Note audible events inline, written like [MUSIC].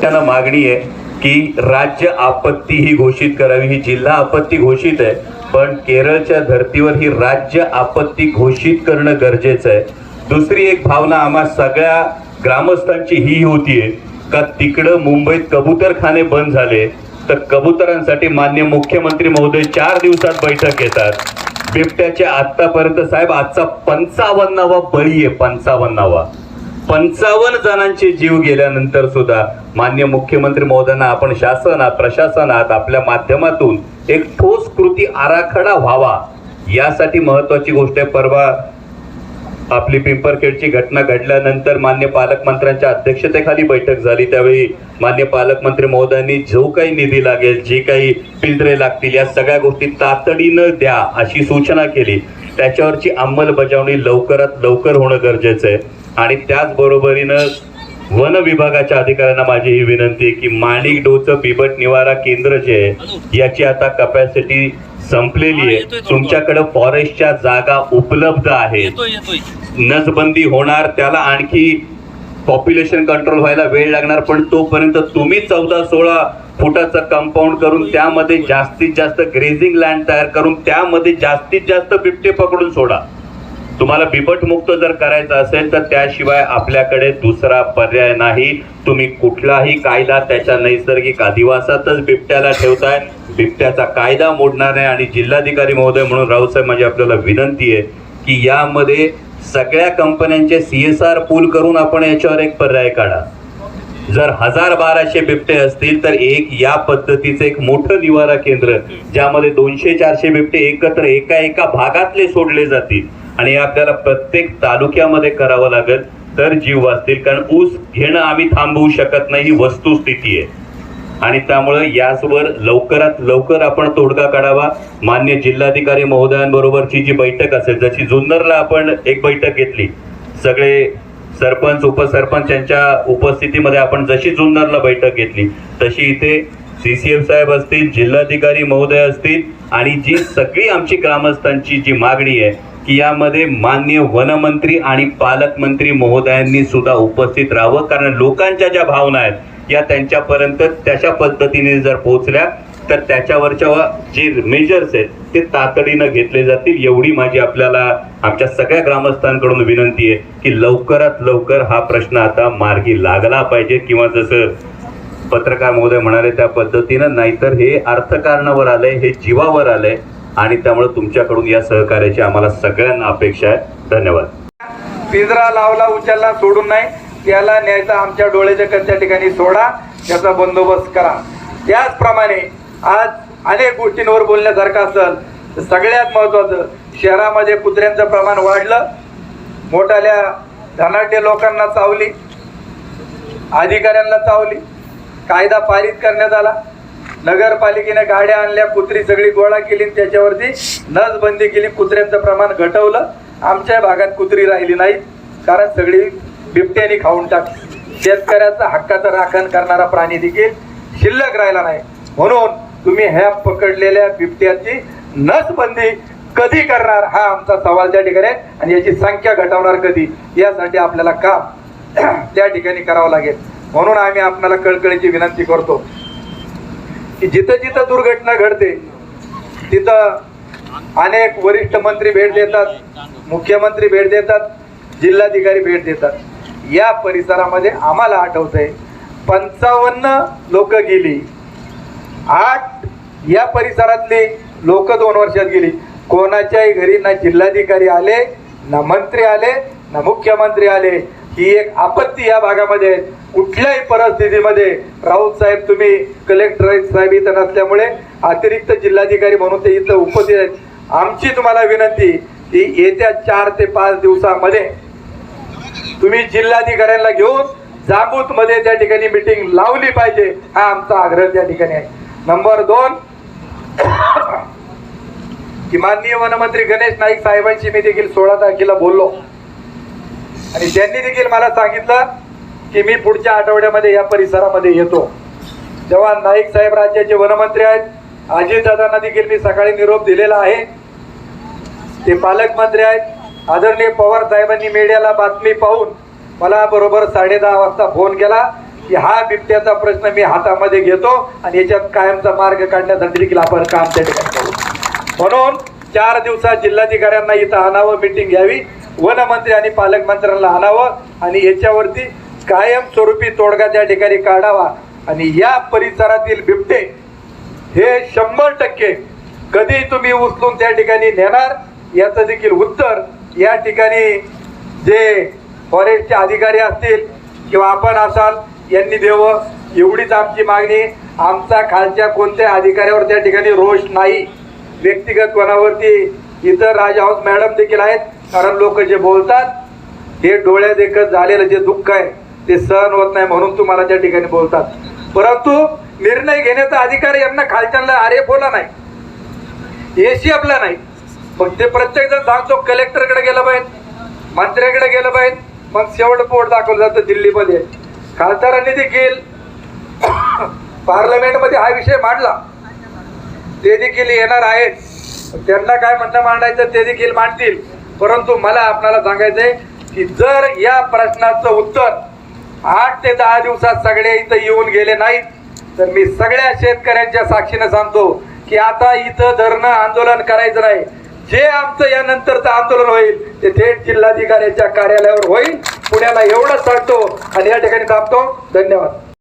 त्यांना मागणी आहे की राज्य आपत्ती ही घोषित करावी ही जिल्हा आपत्ती घोषित आहे. पण केरळच्या धर्तीवर ही राज्य आपत्ती घोषित करणं गरजेचं आहे. दुसरी एक भावना आम्हा सगळ्या ग्रामस्थांची ही होतीये का तिकडं मुंबईत कबूतरखाने बंद झाले तर कबुतरांसाठी मान्य मुख्यमंत्री महोदय चार दिवसात बैठक घेतात. बिबट्याचे आतापर्यंत साहेब आजचा पंचावन्नावा बळी आहे पंचावन्नावा. पंचावन्न जणांचे जीव गेल्यानंतर सुद्धा मान्य मुख्यमंत्री महोदयांना आपण शासनात प्रशासनात आपल्या माध्यमातून एक ठोस कृती आराखडा व्हावा. यासाठी महत्वाची गोष्ट आहे परवा आपली पिंपरखेडची घटना घडल्यानंतर मान्य पालकमंत्र्यांच्या अध्यक्षतेखाली बैठक झाली. त्यावेळी मान्य पालकमंत्री महोदयांनी जो काही निधी लागेल जी काही पिंजरे लागतील या सगळ्या गोष्टी तातडीनं द्या अशी सूचना केली. त्याच्यावरची अंमलबजावणी लवकरात लवकर होणं गरजेचं आहे. आणि त्याचबरोबरीनं वन विभागाच्या अधिकाऱ्यांना माझी ही विनंती आहे की माणिक डोचं बिबट निवारा केंद्र जे आहे याची आता कपॅसिटी संपलेली आहे. तुमच्याकडे. फॉरेस्टच्या जागा उपलब्ध आहेत. नसबंदी होणार त्याला आणखी पॉप्युलेशन कंट्रोल व्हायला वेळ लागणार पण तोपर्यंत तुम्ही चौदा सोळा फुटाचं कंपाऊंड करून त्यामध्ये जास्तीत जास्त ग्रेझिंग लँड तयार करून त्यामध्ये जास्तीत जास्त बिबटे पकडून सोडा. तुम्हाला बिबट मुक्त जर करायचं असेल तर त्याशिवाय आपल्याकडे दुसरा पर्याय नाही. तुम्ही कुठलाही कायदा त्याच्या नैसर्गिक अधिवासातच बिबट्याला ठेवताय. बिबट्याचा कायदा मोडणार नाही आणि जिल्हाधिकारी महोदय म्हणून राऊसाहेब माझी आपल्याला विनंती आहे की यामध्ये सगळ्या कंपन्यांचे सी एस आर पूल करून आपण याच्यावर एक पर्याय काढा. जर हजार बाराशे बिबटे असतील तर एक या पद्धतीचं एक मोठं निवारा केंद्र ज्यामध्ये दोनशे चारशे बिबटे एकत्र एका एका भागातले सोडले जातील. आणि हे आपल्याला प्रत्येक तालुक्यामध्ये करावं लागेल तर जीव वाचतील कारण ऊस घेणं आम्ही थांबवू शकत नाही ही वस्तुस्थिती आहे. आणि त्यामुळे याचवर लवकरात लवकर आपण तोडगा काढावा. मान्य जिल्हाधिकारी महोदयांबरोबरची जी बैठक असेल जशी जुन्नरला आपण एक बैठक घेतली सगळे सरपंच उपसरपंच यांच्या उपस्थितीमध्ये आपण जशी जुन्नरला बैठक घेतली तशी इथे सी सी एफ साहेब असतील जिल्हाधिकारी महोदय असतील आणि जी सगळी आमची ग्रामस्थांची जी मागणी आहे की यामध्ये मान्य वनमंत्री आणि पालकमंत्री महोदयांनी सुद्धा उपस्थित राहावं कारण लोकांच्या ज्या भावना आहेत या त्यांच्यापर्यंत त्याच्या पद्धतीने जर पोहोचल्या तर त्याच्यावरच्या जे मेजर्स आहेत ते तातडीनं घेतले जातील एवढी माझी आपल्याला आमच्या सगळ्या ग्रामस्थांकडून विनंती आहे की लवकरात लवकर हा प्रश्न आता मार्गी लागला पाहिजे किंवा जसं पत्रकार महोदय म्हणाले त्या पद्धतीनं नाहीतर हे अर्थकारणावर आलंय हे जीवावर आलंय आणि त्यामुळे तुमच्याकडून या सहकार्याची आम्हाला सगळ्यांना अपेक्षा आहे. धन्यवाद. पिंजरा लावला उचलला सोडून नाही. त्याला न्यायचा आमच्या डोळ्याच्या कच्च्या ठिकाणी सोडा त्याचा बंदोबस्त करा. त्याचप्रमाणे आज अनेक गोष्टींवर बोलण्यासारखं असेल तर सगळ्यात महत्वाचं शहरामध्ये कुत्र्यांचं प्रमाण वाढलं. मोठाल्या धनाढ्य लोकांना चावली अधिकाऱ्यांना चावली. कायदा पारित करण्यात आला. नगरपालिकेने गाड्या आणल्या कुत्री सगळी गोळा केली आणि त्याच्यावरती नसबंदी केली. कुत्र्यांचं प्रमाण घटवलं. आमच्या भागात कुत्री राहिली नाही कारण सगळी बिबट्याने खाऊन टाकली. शेतकऱ्याचा हक्काचं राखण करणारा प्राणी देखील शिल्लक राहिला नाही. म्हणून तुम्ही ह्या पकडलेल्या बिबट्याची नसबंदी कधी करणार? हा आमचा सवाल त्या ठिकाणी आहे. आणि याची संख्या घटवणार कधी? यासाठी आपल्याला काम त्या ठिकाणी करावं लागेल. म्हणून आम्ही आपल्याला कळकळीची विनंती करतो की जिथं जिथं दुर्घटना घडते तिथं अनेक वरिष्ठ मंत्री भेट देतात मुख्यमंत्री भेट देतात जिल्हाधिकारी भेट देतात. या परिसरामध्ये आम्हाला आठवतंय पंचावन्न लोक गेली. आठ या परिसरातली लोक दोन वर्षात गेली. कोणाच्याही घरी ना जिल्हाधिकारी आले ना मंत्री आले ना मुख्यमंत्री आले. ही एक आपत्ती या भागामध्ये कुठल्याही परिस्थितीमध्ये राऊत साहेब तुम्ही कलेक्टर साहेब इथं नसल्यामुळे अतिरिक्त जिल्हाधिकारी म्हणून ते इथं उपस्थित आहेत. आमची तुम्हाला विनंती की येत्या चार ते पाच दिवसामध्ये तुम्ही जिल्हाधिकाऱ्यांना घेऊन जांबूत मध्ये त्या ठिकाणी मिटिंग लावली पाहिजे हा आमचा आग्रह त्या ठिकाणी आहे. नंबर दोन की माननीय वनमंत्री गणेश नाईक साहेबांशी मी देखील सोळा तारखेला बोललो. आणि त्यांनी देखील मला सांगितलं की मी पुढच्या आठवड्यामध्ये या परिसरामध्ये येतो. जेव्हा नाईक साहेब राज्याचे वनमंत्री आहेत. अजितदादांना देखील मी सकाळी निरोप दिलेला आहे. ते पालकमंत्री आहेत. आदरणीय पवार साहेबांनी मीडियाला बातमी पाहून मला बरोबर साडे दहा वाजता फोन केला की हा बिबट्याचा प्रश्न मी हातामध्ये घेतो आणि याच्यात कायमचा मार्ग काढण्यासाठी देखील आपण काम त्या ठिकाणी करू. म्हणून चार दिवसात जिल्हाधिकाऱ्यांना इथं आणावं मिटिंग घ्यावी. वनमंत्री आणि पालकमंत्र्यांना आणावं आणि याच्यावरती कायमस्वरूपी तोडगा त्या ठिकाणी काढावा. आणि या परिसरातील बिबटे हे शंभर टक्के कधी तुम्ही उचलून त्या ठिकाणी नेणार याचं देखील उत्तर या ठिकाणी जे फॉरेस्टचे अधिकारी असतील किंवा आपण असाल यांनी देवं एवढीच आमची मागणी. आमचा खालच्या कोणत्या अधिकाऱ्यावर त्या ठिकाणी रोष नाही. व्यक्तिगत कोणावरती इतर राजहंस मॅडम देखील आहेत. कारण लोक जे बोलतात हे डोळ्या देखत झालेलं जे दुःख आहे ते सहन होत नाही म्हणून तुम्हाला त्या ठिकाणी बोलतात. परंतु निर्णय घेण्याचा अधिकार यांना खालच्यांना अरे बोला नाही. एसी आपला नाही. मग ते प्रत्येक जण सांगतो कलेक्टरकडे गेलं पाहिजे मंत्र्याकडे गेलं पाहिजे मग शेवट पोट दाखवलं जातं दिल्लीमध्ये. खासदारांनी देखील [COUGHS] पार्लमेंटमध्ये हा विषय मांडला. ते देखील येणार आहेत. त्यांना काय म्हणणं मांडायचं ते देखील मांडतील. परंतु मला आपल्याला सांगायचंय की जर या प्रश्नाचं उत्तर आठ ते दहा दिवसात सगळे इथं येऊन गेले नाहीत तर मी सगळ्या शेतकऱ्यांच्या साक्षीनं सांगतो की आता इथं धरणं आंदोलन करायचं नाही. जे आमचं यानंतरचं आंदोलन होईल ते थेट जिल्हाधिकाऱ्यांच्या कार्यालयावर होईल. पुण्याला एवढंच सांगतो आणि या ठिकाणी थांबतो. धन्यवाद.